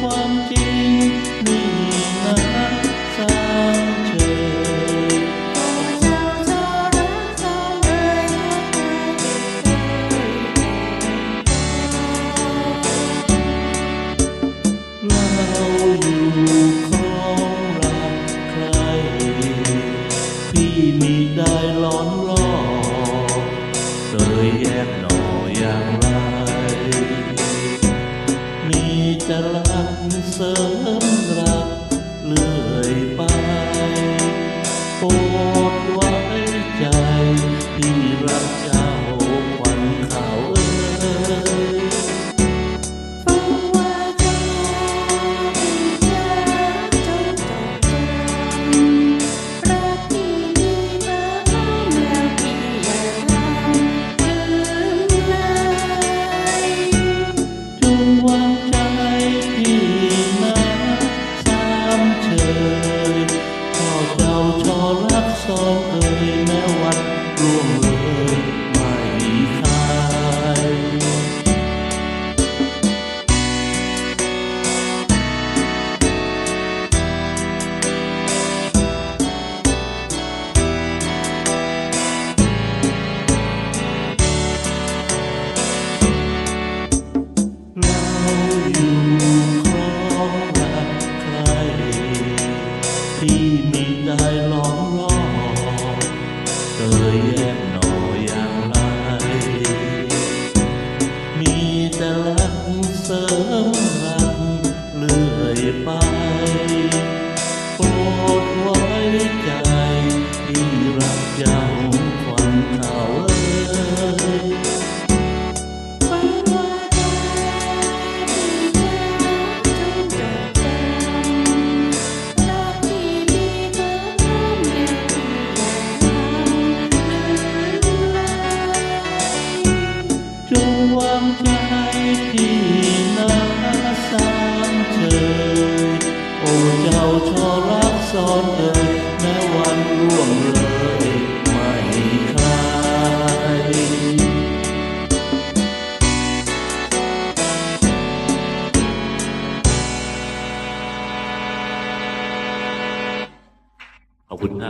ความจริงนี่นะสาวเธอเราอยู่ของรักใคร พี่มีได้ล้อมรอบเคย Oh. อยู่ขอรักใคร ที่มีได้ล้อมรอบเคยแยกหนอย่างไร มีแต่ลักเสริมรักเลื่อยไป ซ้อนเอ่ยแม้วันร่วงเลยไม่คลายขอบคุณคร